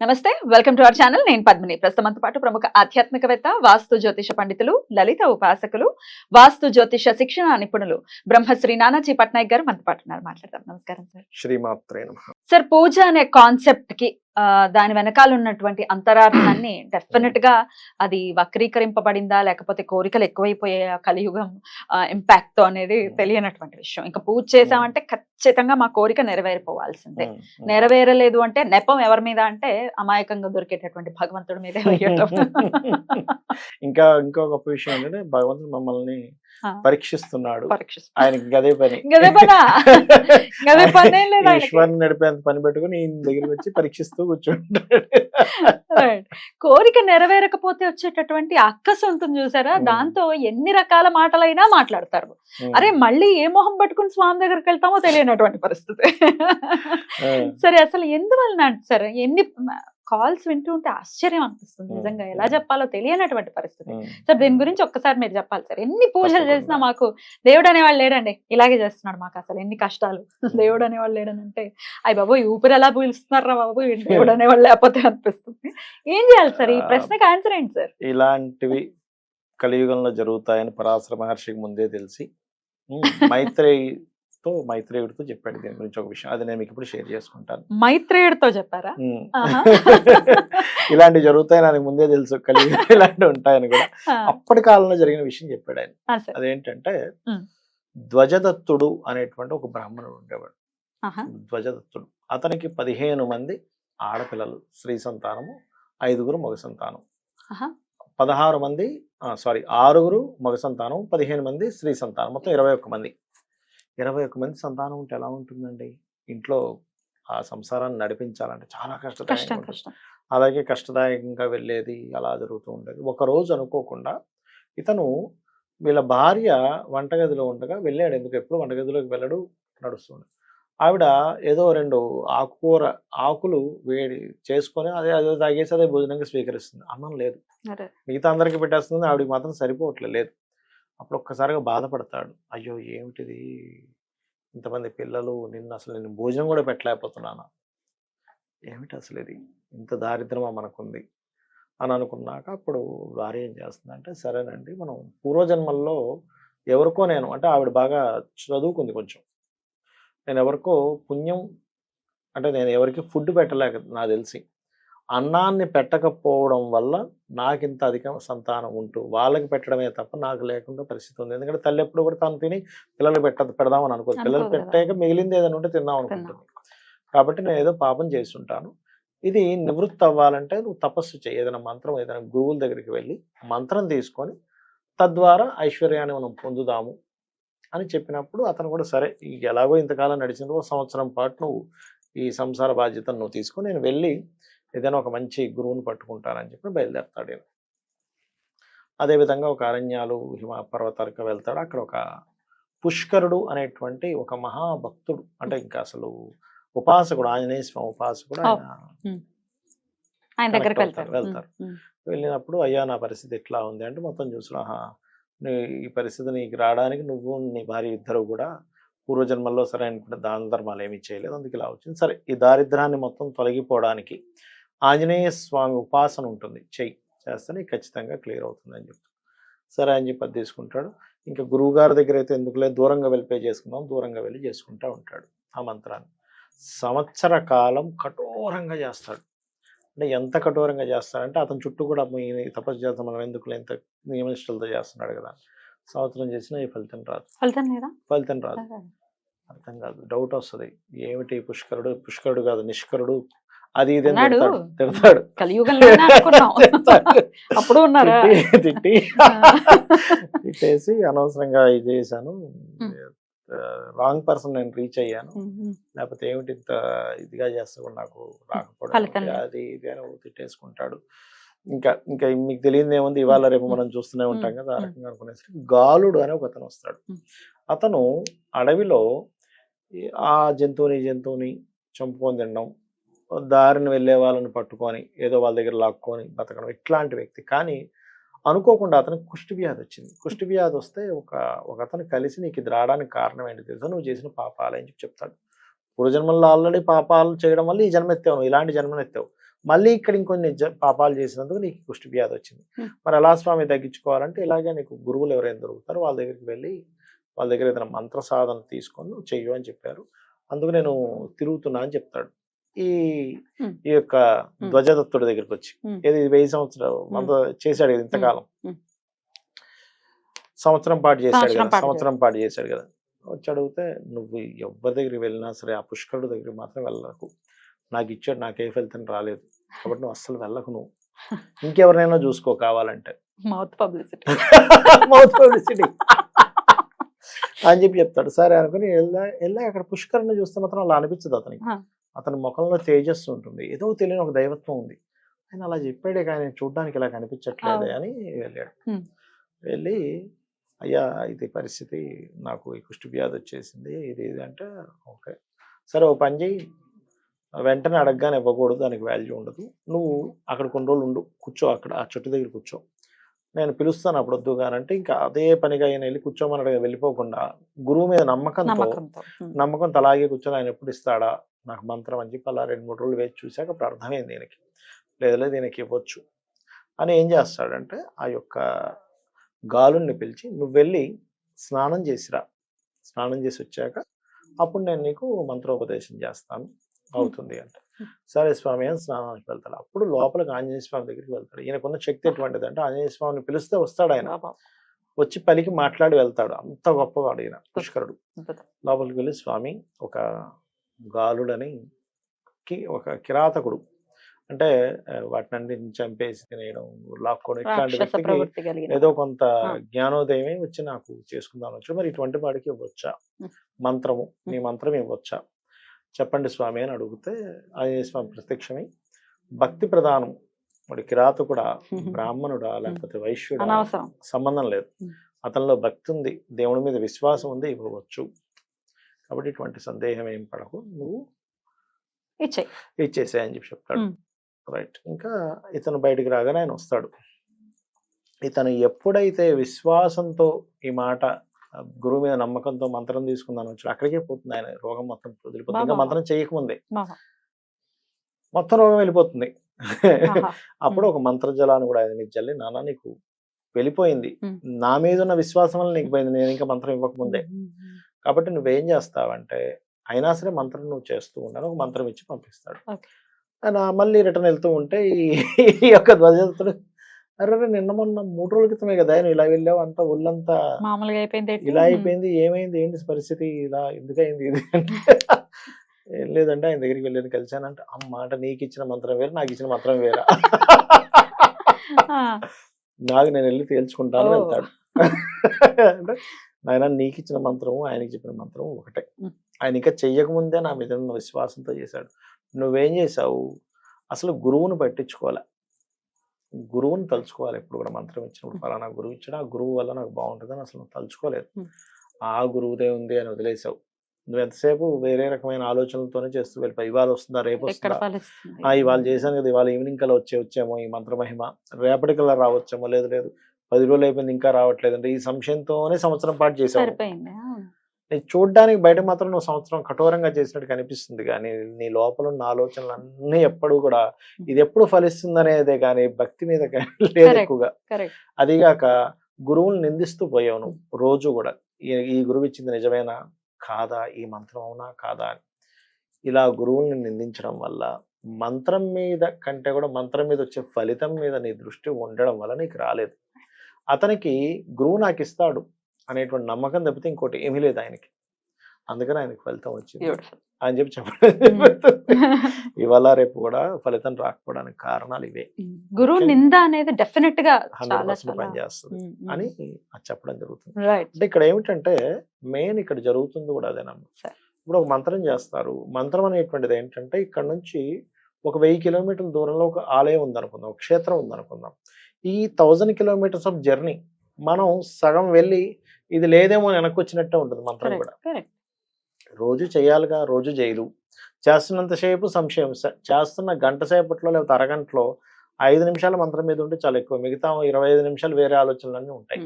నమస్తే welcome to our channel. నేను పద్మిని. ప్రస్తుతంతో పాటు ప్రముఖ ఆధ్యాత్మికవేత్త వాస్తు జ్యోతిష పండితులు లలిత ఉపాసకులు వాస్తు జ్యోతిష శిక్షణ నిపుణులు బ్రహ్మశ్రీ నానాజీ పట్నాయక్ గారు మనతో పాటు ఉన్నారు. మాట్లాడదాం. నమస్కారం సార్. శ్రీమాత్రే సార్ పూజ అనే కాన్సెప్ట్కి దాని వెనకాల ఉన్నటువంటి అంతరార్థాన్ని డెఫినెట్గా అది వక్రీకరింపబడిందా లేకపోతే కోరికలు ఎక్కువైపోయే కలియుగం ఇంపాక్ట్తో అనేది తెలియనటువంటి విషయం. ఇంకా పూజ చేసామంటే ఖచ్చితంగా మా కోరిక నెరవేరిపోవాల్సిందే. నెరవేరలేదు అంటే నెపం ఎవరి మీద అంటే అమాయకంగా దొరికేటటువంటి భగవంతుడి మీదే. ఇంకా ఇంకో గొప్ప విషయం ఏంటంటే భగవంతుడు మమ్మల్ని. పరీక్షిస్తున్నాడు పరీక్షిస్తాం. ఆయనకి గదే పని. ఈశ్వరుని నడిపేంత పని పెట్టుకుని ఈయన దగ్గరికి వచ్చి పరీక్షిస్తూ కూర్చుంటాడు. కోరిక నెరవేరకపోతే వచ్చేటటువంటి అక్కసు ఉంటుంది చూసారా. దాంతో ఎన్ని రకాల మాటలైనా మాట్లాడతారు. అరే మళ్ళీ ఏ మొహం పట్టుకుని స్వామి దగ్గరికి వెళ్తామో తెలియనటువంటి పరిస్థితి. సరే అసలు ఎందువలన సరే ఎన్ని కాల్స్ వింటూ ఉంటే ఆశ్చర్యం అనిపిస్తుంది. నిజంగా. ఎలా చెప్పాలో తెలియనటువంటి పరిస్థితి. సార్ దీని గురించి ఒక్కసారి మీరు చెప్పాలి సార్. ఎన్ని పూజలు. చేసినా మాకు దేవుడు అనేవాళ్ళు లేడండి. ఇలాగే చేస్తున్నాడు మాకు అసలు. ఎన్ని కష్టాలు. దేవుడు అనేవాళ్ళు లేడని అంటే అయ్యి బాబు ఈ ఊపిరి ఎలా పీలుస్తున్నారా బాబు దేవుడు అనేవాళ్ళు లేకపోతే అనిపిస్తుంది. ఏం చేయాలి సార్? ఈ ప్రశ్నకి ఆన్సర్ ఏంటి సార్? ఇలాంటివి కలియుగంలో జరుగుతాయని పరాశర మహర్షికి ముందే తెలిసి ఉమ్, మైత్రేయితో మైత్రేయుడితో చెప్పాడు దీని గురించి ఒక విషయం. అది నేను మీకు ఇప్పుడు షేర్ చేసుకుంటాను. మైత్రేయుడితో చెప్పారా. ఇలాంటివి జరుగుతాయని నాకు ముందే తెలుసు. కలియుగం ఇలాంటివి ఉంటాయని కూడా. అప్పటి కాలంలో జరిగిన విషయం చెప్పాడు ఆయన. అదేంటంటే. ధ్వజదత్తుడు అనేటువంటి ఒక బ్రాహ్మణుడు ఉండేవాడు. ధ్వజదత్తుడు. అతనికి పదిహేను మంది ఆడపిల్లలు. స్త్రీ సంతానము ఐదుగురు మగ సంతానం. పదహారు మంది సారీ ఆరుగురు మగ సంతానం పదిహేను మంది స్త్రీ సంతానం. మొత్తం ఇరవై ఒక్క మంది. ఇరవై ఒక్క మంది సంతానం ఉంటే ఎలా ఉంటుందండి? ఇంట్లో ఆ సంసారాన్ని నడిపించాలంటే చాలా కష్టం అలాగే కష్టదాయకంగా వెళ్ళేది అలా జరుగుతూ ఉండేది. ఒక రోజు అనుకోకుండా ఇతను వీళ్ళ భార్య వంటగదిలో ఉండగా వెళ్ళాడు. ఎందుకు? ఎప్పుడు వంటగదిలోకి వెళ్ళడు నడుస్తుంది ఆవిడ ఏదో రెండు ఆకుకూర ఆకులు వేడి చేసుకొని అదే అదే తాగేసి అదే భోజనంగా స్వీకరిస్తుంది. అన్నం లేదు. మిగతా అందరికి పెట్టేస్తుంది. ఆవిడకి మాత్రం సరిపోవట్లేదు. లేదు. అప్పుడు ఒక్కసారిగా బాధపడతాడు. అయ్యో! ఏమిటిది? ఇంతమంది పిల్లలు నిన్ను అసలు నేను భోజనం కూడా పెట్టలేకపోతున్నాను? ఏమిటి అసలు ఇది ఇంత దారిద్రమా మనకుంది? అని అనుకున్నాక అప్పుడు భార్య ఏం చేస్తుందంటే సరేనండి మనం పూర్వజన్మల్లో ఎవరికో నేను అంటే ఆవిడ బాగా చదువుకుంది కొంచెం. నేను ఎవరికో పుణ్యం అంటే నేను ఎవరికి ఫుడ్ పెట్టలేక నాకు తెలిసి. అన్నాన్ని పెట్టకపోవడం వల్ల నాకు ఇంత అధిక సంతానం ఉంటూ వాళ్ళకి పెట్టడమే తప్ప నాకు లేకుండా పరిస్థితి ఉంది. ఎందుకంటే తల్లి ఎప్పుడు కూడా తను తిని పిల్లలు పెట్ట పెడదామని అనుకోదు. పిల్లలు. పెట్టాక మిగిలింది ఏదైనా ఉంటే తిందాం అనుకుంటుంది. కాబట్టి నేను ఏదో పాపం చేస్తుంటాను. ఇది నివృత్తి అవ్వాలంటే నువ్వు తపస్సు చేయి ఏదైనా మంత్రం ఏదైనా గురువుల దగ్గరికి వెళ్ళి మంత్రం తీసుకొని తద్వారా ఐశ్వర్యాన్ని మనం పొందుదాము అని చెప్పినప్పుడు అతను కూడా సరే ఈ ఎలాగో ఇంతకాలం నడిచిన ఒక సంవత్సరం పాటు నువ్వు ఈ సంసార బాధ్యతను నువ్వు తీసుకొని నేను వెళ్ళి ఏదైనా ఒక మంచి గురువుని పట్టుకుంటానని చెప్పి బయలుదేరతాడు ఈయన. అదేవిధంగా ఒక అరణ్యాలు హిమ పర్వతాలకు వెళ్తాడు. అక్కడ ఒక పుష్కరుడు అనేటువంటి ఒక మహాభక్తుడు. అంటే ఇంకా అసలు ఉపాసకుడు ఆంజనేయ స్వామి ఉపాసకుడు ఆయన ఆయన దగ్గరికి Connect వెళ్తారు. వెళ్తారు. వెళ్ళినప్పుడు అయ్యా నా పరిస్థితి ఎట్లా ఉంది అంటే మొత్తం చూసిన ఈ పరిస్థితి నీకు రావడానికి నువ్వు నీ భార్య ఇద్దరు కూడా పూర్వజన్మల్లో సరే అనుకుంటే దాన ధర్మాలు ఏమీ చేయలేదు. అందుకు ఇలా వచ్చింది. సరే ఈ దారిద్రాన్ని మొత్తం తొలగిపోవడానికి ఆంజనేయ స్వామి ఉపాసన ఉంటుంది. చెయ్యి చేస్తే నీకు ఖచ్చితంగా క్లియర్ అవుతుంది అని చెప్తాడు సరే అని చెప్పి అది తీసుకుంటాడు. ఇంకా గురువు గారి దగ్గర అయితే ఎందుకులే దూరంగా వెళ్ళి పే చేసుకుందాం. దూరంగా వెళ్ళి చేసుకుంటా ఉంటాడు ఆ మంత్రాన్ని. సంవత్సర కాలం కఠోరంగా చేస్తాడు. అంటే ఎంత కఠోరంగా చేస్తాడంటే అతని చుట్టూ కూడా "అమ్మో, ఈయన ఈ తపస్సు చేస్తాం మనం ఎందుకు ఎంత నియమనిష్టలతో చేస్తున్నాడు కదా. సంవత్సరం చేసినా ఈ ఫలితం రాదు. ఫలితం లేదా? ఫలితం రాదు. అర్థం కాదు. డౌట్ వస్తుంది. ఏమిటి పుష్కరుడు? పుష్కరుడు కాదు. నిష్కరుడు అది ఇది. తిడతాడు అప్పుడు ఉన్నారా? తిట్టి తిట్టి. తిట్టేసి అనవసరంగా ఇది చేశాను. రాంగ్ పర్సన్ నేను రీచ్ అయ్యాను. లేకపోతే ఏమిటి ఇంత ఇదిగా చేస్తా కూడా నాకు రాకపోవడం. అది ఇది అని తిట్టేసుకుంటాడు. ఇంకా ఇంకా మీకు తెలియదు ఏముంది? ఇవాళ రేపు. మనం చూస్తూనే ఉంటాం కదా ఆ. రకంగా అనుకునేసరికి గాలుడు అని ఒక అతను వస్తాడు. అతను అడవిలో ఆ జంతువుని జంతువుని చంపుకొని తినడం దారిని వెళ్ళే వాళ్ళని పట్టుకొని ఏదో వాళ్ళ దగ్గర లాక్కొని బతకడం ఇట్లాంటి వ్యక్తి. కానీ అనుకోకుండా అతనికి కుష్టి వ్యాధి వచ్చింది. కుష్టి వ్యాధి వస్తే ఒక ఒక అతను కలిసి నీకు ఇది రావడానికి కారణం ఏంటి తెలుసా? నువ్వు చేసిన పాపాలు అని చెప్పి చెప్తాడు. పూర్వజన్మల్లో ఆల్రెడీ పాపాలు చేయడం వల్ల ఈ జన్మ ఎత్తావు నువ్వు. ఇలాంటి జన్మను ఎత్తావు. మళ్ళీ ఇక్కడ ఇంకొన్ని జ- పాపాలు చేసినందుకు నీకు కుష్టి వ్యాధి వచ్చింది. మరి ఎలా స్వామి తగ్గించుకోవాలంటే ఇలాగే నీకు గురువులు ఎవరైనా దొరుకుతారో వాళ్ళ దగ్గరికి వెళ్ళి వాళ్ళ దగ్గర ఏదైనా మంత్ర సాధన తీసుకొని నువ్వు చెయ్యు అని చెప్పారు. అందుకు నేను తిరుగుతున్నా అని చెప్తాడు. ఈ. ఈ యొక్క ధ్వజదత్తుడి దగ్గరికి వచ్చి. ఏది వెయ్యి సంవత్సరాలు అంత చేశాడు కదా ఇంతకాలం. సంవత్సరం పాటు చేశాడు సంవత్సరం కదా సంవత్సరం పాటు చేశాడు కదా. వచ్చి అడిగితే నువ్వు ఎవరి దగ్గరికి వెళ్ళినా సరే ఆ పుష్కరుడు దగ్గరికి మాత్రం వెళ్ళకు. నాకు ఇచ్చాడు నాకు ఏ ఫలితం రాలేదు. కాబట్టి నువ్వు అస్సలు వెళ్ళకు నువ్వు. ఇంకెవరినైనా చూసుకో కావాలంటే. Mouth publicity. Mouth publicity. అని చెప్పి చెప్తాడు. సరే అనుకుని వెళ్ళా వెళ్ళా. అక్కడ పుష్కరుని చూస్తే మాత్రం అలా అనిపించదు అతనికి. అతని ముఖంలో తేజస్సు ఉంటుంది. ఏదో తెలియని ఒక దైవత్వం ఉంది. ఆయన అలా చెప్పాడే కానీ చూడడానికి ఇలా కనిపించట్లేదే. అని వెళ్ళాడు. వెళ్ళి అయ్యా ఇది పరిస్థితి నాకు ఈ కుష్టి వ్యాధి వచ్చేసింది. ఇది ఇది అంటే ఓకే. సరే ఓ పని చేయి వెంటనే అడగగానే ఇవ్వకూడదు. దానికి వాల్యూ ఉండదు. నువ్వు అక్కడ కొన్ని రోజులు ఉండు. కూర్చో అక్కడ ఆ చెట్టు దగ్గర కూర్చో. నేను పిలుస్తాను అప్పుడు వద్దు కానంటే ఇంకా అదే పనిగా ఆయన వెళ్ళి కూర్చోమని అడగ వెళ్ళిపోకుండా గురువు మీద నమ్మకంతో నమ్మకంతో. అలాగే కూర్చొని ఆయన ఎప్పుడు ఇస్తాడా? నాకు మంత్రం అని చెప్పి అలా రెండు మూడు రోజులు వేచి చూశాక అప్పుడు అర్థమైంది దీనికి లేదు లేదు దీనికి ఇవ్వచ్చు అని ఏం చేస్తాడంటే ఆ యొక్క గాలుని పిలిచి నువ్వు వెళ్ళి స్నానం చేసిరా. స్నానం చేసి వచ్చాక అప్పుడు నేను నీకు మంత్రోపదేశం చేస్తాను అవుతుంది అంటే. సరే స్వామి అని స్నానానికి వెళ్తాడు. అప్పుడు లోపలికి ఆంజనేయ స్వామి దగ్గరికి వెళ్తాడు. ఈయనకున్న శక్తి ఎటువంటిది అంటే ఆంజనేయ స్వామిని పిలిస్తే వస్తాడు ఆయన. వచ్చి పలికి మాట్లాడి వెళ్తాడు. అంత గొప్పవాడు ఈయన పుష్కరుడు. లోపలికి వెళ్ళి స్వామి ఒక గాలుడని కి ఒక కిరాతకుడు. అంటే వాటిని చంపేసి తినేయడం లాక్కోవడం ఇట్లాంటి వ్యక్తికి ఏదో కొంత. జ్ఞానోదయమే వచ్చి నాకు చేసుకుందాం వచ్చు మరి ఇటువంటి వాడికి ఇవ్వచ్చా. మంత్రము. నీ మంత్రం ఇవ్వచ్చా? చెప్పండి స్వామి అని అడిగితే ఆంజనేయ స్వామి ప్రత్యక్షమై భక్తి ప్రధానం. వాడి కిరాతకుడా. బ్రాహ్మణుడా లేకపోతే వైశ్యుడా సంబంధం లేదు. ఉం. అతనిలో భక్తి ఉంది. దేవుడి మీద విశ్వాసం ఉంది ఇవ్వవచ్చు. కాబట్టి ఇటువంటి సందేహం ఏం పడకు. నువ్వు ఇచ్చేయి. ఇచ్చేసే అని చెప్పి చెప్తాడు. రైట్ ఇంకా ఇతను బయటికి రాగానే ఆయన వస్తాడు. ఇతను ఎప్పుడైతే విశ్వాసంతో ఈ మాట గురువు మీద నమ్మకంతో మంత్రం తీసుకుందాను వచ్చాడు. అక్కడికే పోతుంది ఆయన. రోగం మొత్తం వదిలిపోతుంది. ఇంకా. మంత్రం చేయకముందే. మొత్తం రోగం వెళ్ళిపోతుంది. అప్పుడు ఒక మంత్రజలాన్ని కూడా ఆయన చల్లి నాన్న నీకు వెళ్ళిపోయింది. నా మీద ఉన్న విశ్వాసం వల్ల నీకు పోయింది. నేను ఇంకా మంత్రం ఇవ్వకముందే. కాబట్టి నువ్వేం చేస్తావంటే అయినా సరే మంత్రం నువ్వు చేస్తూ ఉన్నాను ఒక మంత్రం ఇచ్చి పంపిస్తాడు. మళ్ళీ రిటర్న్ వెళ్తూ ఉంటే ఈ ఈ యొక్క ధ్వజతుడు అరే నిన్న మొన్న మూడు రోజుల క్రితమే కదా నువ్వు ఇలా వెళ్ళావు అంతా ఒళ్ళంతా మామూలుగా అయిపోయింది? ఇలా. అయిపోయింది ఏమైంది ఏంటి పరిస్థితి ఇలా ఎందుకైంది ఇది అంటే ఏం లేదంటే ఆయన దగ్గరికి వెళ్ళేది కలిశానంటే ఆ మాట నీకు ఇచ్చిన మంత్రం వేరు నాకు ఇచ్చిన మంత్రం వేరా నాకు నేను వెళ్ళి తేల్చుకుంటాను. వెళ్తాడు అంటే నాయన నీకు ఇచ్చిన మంత్రము ఆయనకి చెప్పిన మంత్రం ఒకటే. ఆయన ఇంకా చెయ్యకముందే నా మీద విశ్వాసంతో చేశాడు నువ్వేం చేసావు అసలు గురువును పట్టించుకోవాలి గురువుని తలుచుకోవాలి. ఎప్పుడు కూడా మంత్రం ఇచ్చినప్పుడు ఫలానా గురువు ఇచ్చాడు. ఆ గురువు వల్ల నాకు బాగుంటుందని అసలు నువ్వు తలుచుకోలేదు. ఆ గురువుదే ఉంది అని వదిలేసావు. నువ్వు ఎంతసేపు వేరే రకమైన ఆలోచనలతోనే చేస్తూ వెళ్ళిపోయి ఇవాళ వస్తుందా రేపు వస్తుందా? ఇవాళ చేశాను కదా ఇవాళ ఈవినింగ్ కల్లా వచ్చే వచ్చేమో ఈ మంత్రమహిమ రేపటికల్లా రావచ్చేమో లేదు లేదు. పది రోజులు అయిపోయింది ఇంకా రావట్లేదు అంటే ఈ సంశయంతోనే సంవత్సరం పాటు చేసావు. నీకు చూడడానికి బయట మాత్రం నువ్వు సంవత్సరం కఠోరంగా చేసినట్టు కనిపిస్తుంది కానీ నీ లోపల ఉన్న ఆలోచనలు అన్నీ ఎప్పుడు కూడా ఇది ఎప్పుడు ఫలిస్తుంది అనేదే కానీ భక్తి మీద కానీ లేదు. ఎక్కువగా. అదిగాక గురువుని నిందిస్తూ పోయావు నువ్వు రోజు కూడా. ఈ- ఈ గురువు ఇచ్చింది నిజమేనా? కాదా? ఈ మంత్రం అవునా? కాదా అని. ఇలా గురువుల్ని నిందించడం వల్ల మంత్రం మీద కంటే కూడా మంత్రం మీద వచ్చే ఫలితం మీద నీ దృష్టి ఉండడం వల్ల నీకు రాలేదు. అతనికి గురువు నాకు ఇస్తాడు. అనేటువంటి నమ్మకం తప్పితే ఇంకోటి ఏమీ లేదు ఆయనకి. అందుకని ఆయనకి ఫలితం వచ్చింది. అని చెప్పి చెప్పడం ఇవాళ రేపు కూడా ఫలితం రాకపోవడానికి కారణాలు ఇవే. గురువు. నింద అనేది డెఫినెట్గా హండ్రెడ్ పర్సెంట్ పనిచేస్తుంది. అని చెప్పడం జరుగుతుంది. అంటే ఇక్కడ ఏమిటంటే మెయిన్ ఇక్కడ జరుగుతుంది కూడా అదేనమ్మా. ఇప్పుడు ఒక మంత్రం చేస్తారు. మంత్రం అనేటువంటిది ఏంటంటే ఇక్కడ నుంచి ఒక వెయ్యి కిలోమీటర్ల దూరంలో ఒక ఆలయం ఉందనుకుందాం. ఒక క్షేత్రం ఉందనుకుందాం. ఈ థౌజండ్ కిలోమీటర్స్ ఆఫ్ జర్నీ మనం సగం వెళ్ళి ఇది లేదేమో అని వెనక్కి వచ్చినట్టే ఉంటుంది మంత్రం కూడా. రోజు చేయాలిగా రోజు చేయదు. చేస్తున్నంతసేపు సంశయం. చేస్తున్న గంట సేపట్లో లేకపోతే అరగంటలో ఐదు నిమిషాల మంత్రం మీద ఉంటే చాలా ఎక్కువ. మిగతా ఇరవై ఐదు నిమిషాలు వేరే ఆలోచనలన్నీ ఉంటాయి.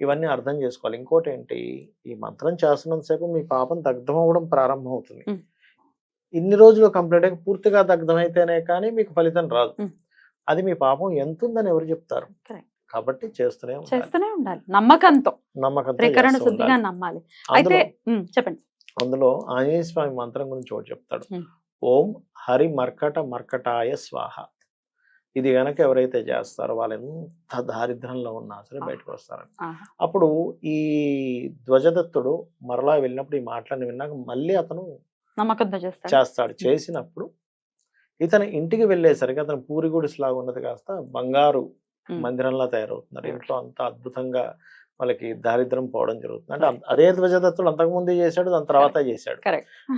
ఇవన్నీ అర్థం చేసుకోవాలి. ఇంకోటి ఏంటి? ఈ మంత్రం చేస్తున్నంతసేపు మీ పాపం దగ్ధం అవ్వడం ప్రారంభం అవుతుంది. ఇన్ని రోజులు కంప్లీట్ అయ్యి పూర్తిగా దగ్ధం అయితేనే కానీ మీకు ఫలితం రాదు. అది మీ పాపం ఎంత ఉందని ఎవరు చెప్తారు. కాబట్టి చేస్తూనే చేస్తూనే ఉండాలి నమ్మకంతో నమ్మకంతో శుద్ధిగా. నమ్మాలి అయితే చెప్పండి అందులో ఆంజనేయ స్వామి మంత్రం గురించి ఒకటి చెప్తాడు. ఓం హరి మర్కట మర్కటాయ స్వాహ ఇది గనక ఎవరైతే చేస్తారో వాళ్ళు ఎంత దారిద్ర్యంలో ఉన్నా సరే. బయటకు వస్తారు ఆహా. అప్పుడు ఈ ధ్వజదత్తుడు మరలా వెళ్ళినప్పుడు ఈ మాటలను విన్నాక మళ్ళీ అతను నమ్మకంతో చేస్తాడు చేసినప్పుడు ఇతను ఇంటికి వెళ్ళేసరికి అతను పూరి గుడిసెలాగా ఉన్నది కాస్త బంగారు. మందిరంలా తయారవుతున్నారు. ఇంట్లో అంత అద్భుతంగా వాళ్ళకి దారిద్రం పోవడం జరుగుతుంది. అంటే అదే ధ్వజదత్తుడు అంతకుముందే చేశాడు దాని తర్వాత చేశాడు.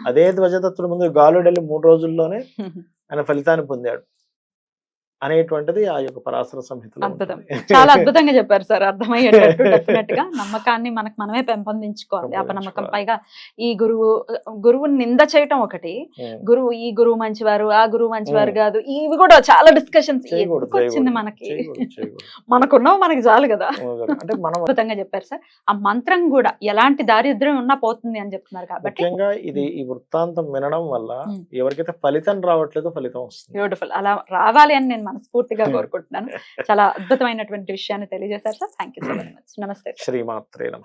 అదే ధ్వజదత్తుడు ముందు గాలుడు వెళ్ళి మూడు రోజుల్లోనే ఆయన ఫలితాన్ని పొందాడు. అనేటువంటిది ఆ యొక్క పరాశర సంహితలో అద్భుతం. చాలా అద్భుతంగా చెప్పారు సార్. అర్థమయ్యేటట్టు డెఫినెట్గా నమ్మకాన్ని మనకు మనమే పెంపొందించుకోవాలి. అపనమ్మకం. పైగా ఈ గురువు గురువుని నింద చేయటం ఒకటి. గురువు ఈ గురువు మంచివారు ఆ గురువు మంచివారు. కాదు. ఇవి కూడా చాలా డిస్కషన్స్. వచ్చింది మనకి. మనకున్నవి మనకి చాలు కదా. అంటే మనం అద్భుతంగా చెప్పారు సార్. ఆ మంత్రం కూడా ఎలాంటి దారిద్ర్యం ఉన్నా పోతుంది అని చెప్తున్నారు కాబట్టి ముఖ్యంగా ఇది ఈ వృత్తాంతం వినడం వల్ల. ఎవరికైతే ఫలితం రావట్లేదో ఫలితం వస్తుంది. బ్యూటిఫుల్ అలా రావాలి అని నేను మనస్ఫూర్తిగా కోరుకుంటున్నాను. చాలా అద్భుతమైనటువంటి విషయాన్ని తెలియజేశారు sir. Thank you so very much నమస్తే శ్రీమాత్రే నమ.